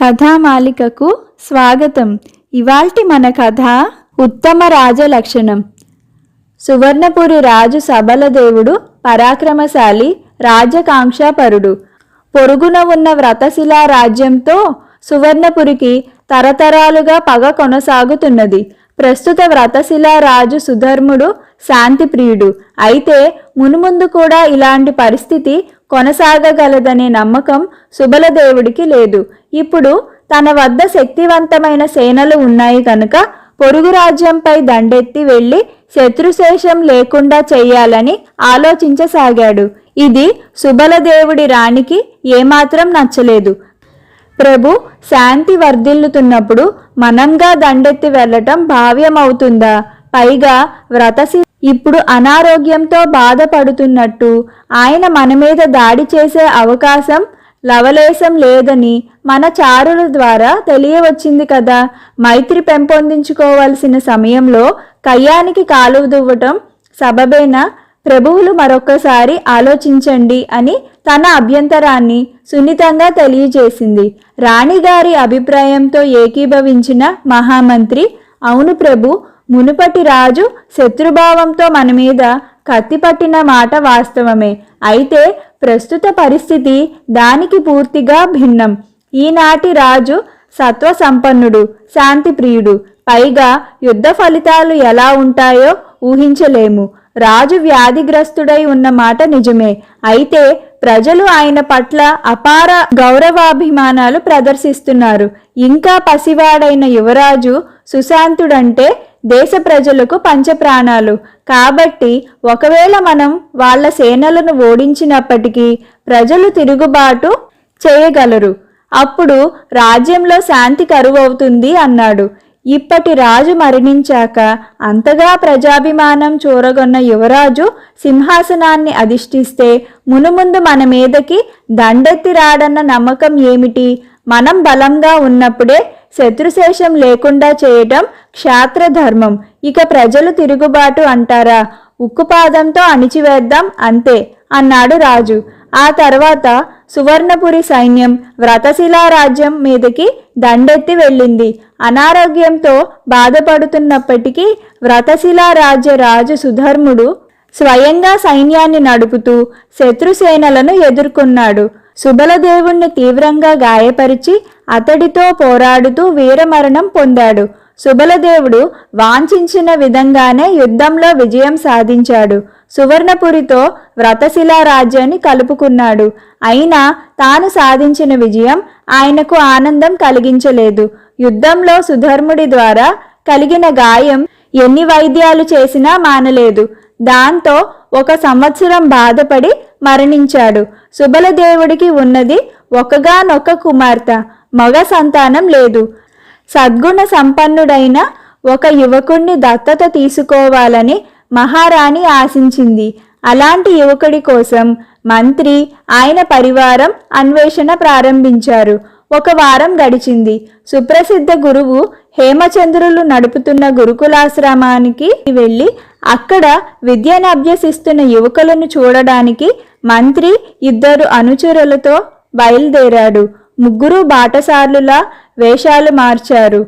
కథామాలికకు స్వాగతం. ఇవాల్టి మన కథ ఉత్తమ రాజ లక్షణం సువర్ణపురి రాజు సబలదేవుడు పరాక్రమశాలి రాజకాంక్షాపరుడు. పొరుగున ఉన్న వ్రతశిలా రాజ్యంతో సువర్ణపురికి తరతరాలుగా పగ కొనసాగుతున్నది. ప్రస్తుత వ్రతశిలా రాజు సుధర్ముడు శాంతిప్రియుడు. అయితే మునుముందు కూడా ఇలాంటి పరిస్థితి కొనసాగగలదనే నమ్మకం సుబలదేవుడికి లేదు. ఇప్పుడు తన వద్ద శక్తివంతమైన సేనలు ఉన్నాయి కనుక పొరుగు రాజ్యంపై దండెత్తి వెళ్ళి శత్రుశేషం లేకుండా చెయ్యాలని ఆలోచించసాగాడు. ఇది సుబలదేవుడి రాణికి ఏమాత్రం నచ్చలేదు. ప్రభు శాంతి వర్ధిల్లుతున్నప్పుడు మనంగా దండెత్తి వెళ్ళటం భావ్యమవుతుందా? పైగా వ్రతసి ఇప్పుడు అనారోగ్యంతో బాధపడుతున్నట్టు ఆయన మన మీద దాడి చేసే అవకాశం లవలేశం లేదని మన చారుల ద్వారా తెలియవచ్చింది కదా. మైత్రి పెంపొందించుకోవలసిన సమయంలో కయ్యానికి కాలువ దువ్వటం సబబేనా ప్రభువులు మరొక్కసారి ఆలోచించండి అని తన అభ్యంతరాన్ని సున్నితంగా తెలియజేసింది. రాణిగారి అభిప్రాయంతో ఏకీభవించిన మహామంత్రి అవును ప్రభు మునుపటి రాజు శత్రుభావంతో మన మీద కత్తిపట్టిన మాట వాస్తవమే. అయితే ప్రస్తుత పరిస్థితి దానికి పూర్తిగా భిన్నం. ఈనాటి రాజు సత్వ సంపన్నుడు శాంతిప్రియుడు. పైగా యుద్ధ ఫలితాలు ఎలా ఉంటాయో ఊహించలేము. రాజు వ్యాధిగ్రస్తుడై ఉన్న మాట నిజమే. అయితే ప్రజలు ఆయన పట్ల అపార గౌరవాభిమానాలు ప్రదర్శిస్తున్నారు. ఇంకా పసివాడైన యువరాజు సుశాంతుడంటే దేశ ప్రజలకు పంచప్రాణాలు. కాబట్టి ఒకవేళ మనం వాళ్ళ సేనలను ఓడించినప్పటికీ ప్రజలు తిరుగుబాటు చేయగలరు. అప్పుడు రాజ్యంలో శాంతి కరువవుతుంది అన్నాడు. ఇప్పటి రాజు మరణించాక అంతగా ప్రజాభిమానం చూరగొన్న యువరాజు సింహాసనాన్ని అధిష్ఠిస్తే మునుముందు మన మీదకి దండెత్తి రాడన్న నమ్మకం ఏమిటి? మనం బలంగా ఉన్నప్పుడే శత్రుశేషం లేకుండా చేయటం క్షాత్రధర్మం. ఇక ప్రజలు తిరుగుబాటు అంటారా? ఉక్కుపాదంతో అణిచివేద్దాం అంతే అన్నాడు రాజు. ఆ తర్వాత సువర్ణపురి సైన్యం వ్రతశిలా రాజ్యం మీదకి దండెత్తి వెళ్ళింది. అనారోగ్యంతో బాధపడుతున్నప్పటికీ వ్రతశిలా రాజ్య రాజు సుధర్ముడు స్వయంగా సైన్యాన్ని నడుపుతూ శత్రుసేనలను ఎదుర్కొన్నాడు. సుబలదేవుణ్ణి తీవ్రంగా గాయపరిచి అతడితో పోరాడుతూ వీరమరణం పొందాడు. సుబలదేవుడు వాంఛించిన విధంగానే యుద్ధంలో విజయం సాధించాడు. సువర్ణపురితో వ్రతశిలా రాజ్యాన్ని కలుపుకున్నాడు. అయినా తాను సాధించిన విజయం ఆయనకు ఆనందం కలిగించలేదు. యుద్ధంలో సుధర్ముడి ద్వారా కలిగిన గాయం ఎన్ని వైద్యాలు చేసినా మానలేదు. దాంతో ఒక సంవత్సరం బాధపడి మరణించాడు. సుబలదేవుడికి ఉన్నది ఒకగానొక్క కుమార్తె మగ సంతానం లేదు. సద్గుణ సంపన్నుడైన ఒక యువకుణ్ణి దత్తత తీసుకోవాలని మహారాణి ఆశించింది. అలాంటి యువకుడి కోసం మంత్రి ఆయన పరివారం అన్వేషణ ప్రారంభించారు. ఒక వారం గడిచింది. సుప్రసిద్ధ గురువు హేమచంద్రులు నడుపుతున్న గురుకులాశ్రమానికి వెళ్ళి అక్కడ విద్యను అభ్యసిస్తున్న యువకులను చూడడానికి మంత్రి ఇద్దరు అనుచరులతో బయలుదేరాడు. ముగ్గురు బాటసార్లులా వేషాలు మార్చారు.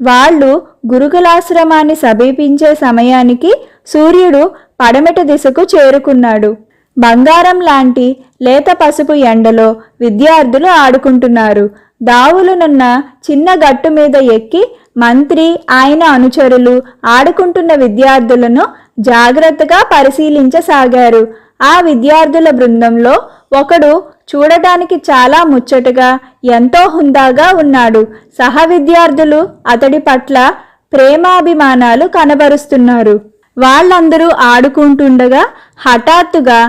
వాళ్ళు గురుకులాశ్రమాన్ని సమీపించే సమయానికి సూర్యుడు పడమటి దిశకు చేరుకున్నాడు. బంగారం లాంటి లేత పసుపు ఎండలో విద్యార్థులు ఆడుకుంటున్నారు. దావులునున్న చిన్న గట్టు మీద ఎక్కి మంత్రి ఆయన అనుచరులు ఆడుకుంటున్న విద్యార్థులను జాగ్రత్తగా పరిశీలించసాగారు. ఆ విద్యార్థుల బృందంలో ఒకడు చూడటానికి చాలా ముచ్చటగా ఎంతో హుందాగా ఉన్నాడు. సహ విద్యార్థులు అతడి పట్ల ప్రేమాభిమానాలు కనబరుస్తున్నారు. వాళ్ళందరూ ఆడుకుంటుండగా హఠాత్తుగా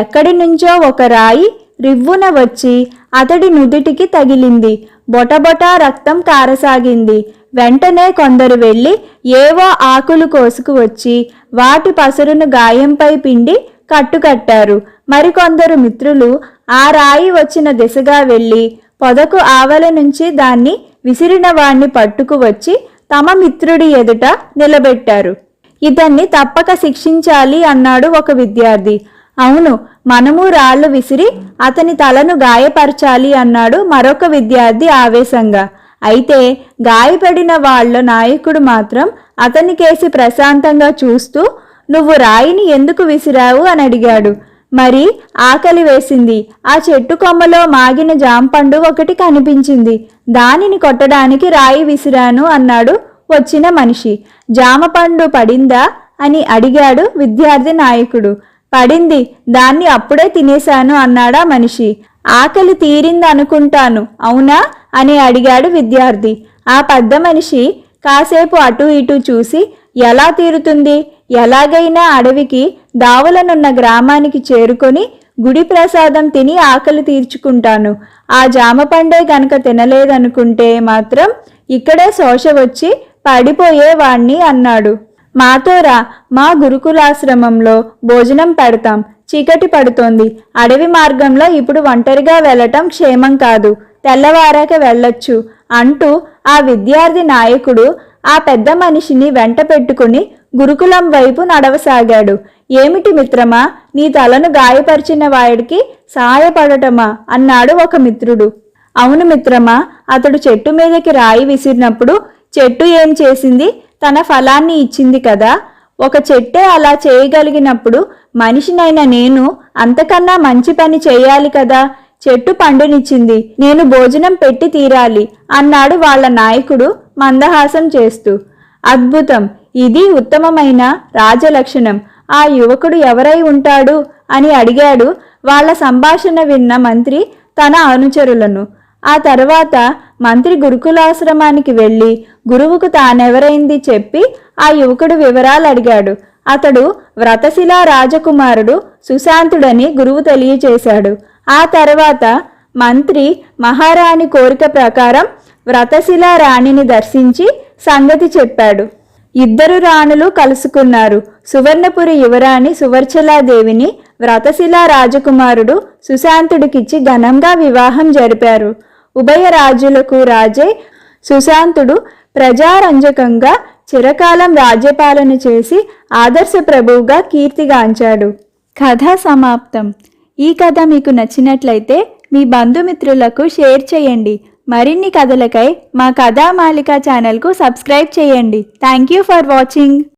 ఎక్కడి నుంచో ఒక రాయి రివ్వున వచ్చి అతడి నుదిటికి తగిలింది. బొటబొటా రక్తం కారసాగింది. వెంటనే కొందరు వెళ్ళి ఏవో ఆకులు కోసుకువచ్చి వాటి పసురును గాయంపై పిండి కట్టుకట్టారు. మరికొందరు మిత్రులు ఆ రాయి వచ్చిన దిశగా వెళ్ళి పొదకు ఆవల నుంచి దాన్ని విసిరిన వాణ్ణి పట్టుకువచ్చి తమ మిత్రుడి ఎదుట నిలబెట్టారు. ఇతన్ని తప్పక శిక్షించాలి అన్నాడు ఒక విద్యార్థి. అవును మనము రాళ్ళు విసిరి అతని తలను గాయపరచాలి అన్నాడు మరొక విద్యార్థి ఆవేశంగా. అయితే గాయపడిన వాళ్ళ నాయకుడు మాత్రం అతనికేసి ప్రశాంతంగా చూస్తూ నువ్వు రాయిని ఎందుకు విసిరావు? అని అడిగాడు. మరి ఆకలి వేసింది. ఆ చెట్టు కొమ్మలో మాగిన జాంపండు ఒకటి కనిపించింది. దానిని కొట్టడానికి రాయి విసిరాను అన్నాడు వచ్చిన మనిషి. జామపండు పడిందా? అని అడిగాడు విద్యార్థి నాయకుడు. పడింది. దాన్ని అప్పుడే తినేశాను అన్నాడా మనిషి. ఆకలి తీరింది అనుకుంటాను అవునా? అని అడిగాడు విద్యార్థి. ఆ పెద్ద మనిషి కాసేపు అటు ఇటు చూసి ఎలా తీరుతుంది? ఎలాగైనా అడవికి దావులనున్న గ్రామానికి చేరుకొని గుడి ప్రసాదం తిని ఆకలి తీర్చుకుంటాను. ఆ జామ పండే గనక తినలేదనుకుంటే మాత్రం ఇక్కడే శోష వచ్చి పడిపోయేవాణ్ణి అన్నాడు. మాతోరా మా గురుకులాశ్రమంలో భోజనం పెడతాం. చీకటి పడుతోంది. అడవి మార్గంలో ఇప్పుడు ఒంటరిగా వెళ్ళటం క్షేమం కాదు. తెల్లవారాక వెళ్ళొచ్చు అంటూ ఆ విద్యార్థి నాయకుడు ఆ పెద్ద మనిషిని వెంట పెట్టుకుని గురుకులం వైపు నడవసాగాడు. ఏమిటి మిత్రమా నీ తలను గాయపరిచిన వాడికి సహాయపడటమా అన్నాడు ఒక మిత్రుడు. అవును మిత్రమా అతడు చెట్టు మీదకి రాయి విసిరినప్పుడు చెట్టు ఏం చేసింది? తన ఫలాన్ని ఇచ్చింది కదా. ఒక చెట్టే అలా చేయగలిగినప్పుడు మనిషినైన నేను అంతకన్నా మంచి పని చేయాలి కదా. చెట్టు పండునిచ్చింది. నేను భోజనం పెట్టి తీరాలి అన్నాడు వాళ్ళ నాయకుడు మందహాసం చేస్తూ. అద్భుతం! ఇది ఉత్తమమైన రాజలక్షణం. ఆ యువకుడు ఎవరై ఉంటాడు అని అడిగాడు. వాళ్ళ సంభాషణ విన్న మంత్రి తన అనుచరులను. ఆ తర్వాత మంత్రి గురుకులాశ్రమానికి వెళ్ళి గురువుకు తానెవరైంది చెప్పి ఆ యువకుడు వివరాలు అడిగాడు. అతడు వ్రతశిలా రాజకుమారుడు సుశాంతుడని గురువు తెలియచేశాడు ఆ తర్వాత మంత్రి మహారాణి కోరిక ప్రకారం వ్రతశిలా రాణిని దర్శించి సంగతి చెప్పాడు. ఇద్దరు రాణులు కలుసుకున్నారు. సువర్ణపురి యువరాణి సువర్చలాదేవిని వ్రతశిలా రాజకుమారుడు సుశాంతుడికిచ్చి ఘనంగా వివాహం జరిపారు. ఉభయ రాజులకు రాజే సుశాంతుడు ప్రజారంజకంగా చిరకాలం రాజ్యపాలన చేసి ఆదర్శ ప్రభువుగా కీర్తిగాంచాడు. కథ సమాప్తం. ఈ కథ మీకు నచ్చినట్లయితే మీ బంధుమిత్రులకు షేర్ చేయండి. మరిన్ని కథలకై మా కథామాలిక ఛానల్కు సబ్స్క్రైబ్ చేయండి. Thank you for watching.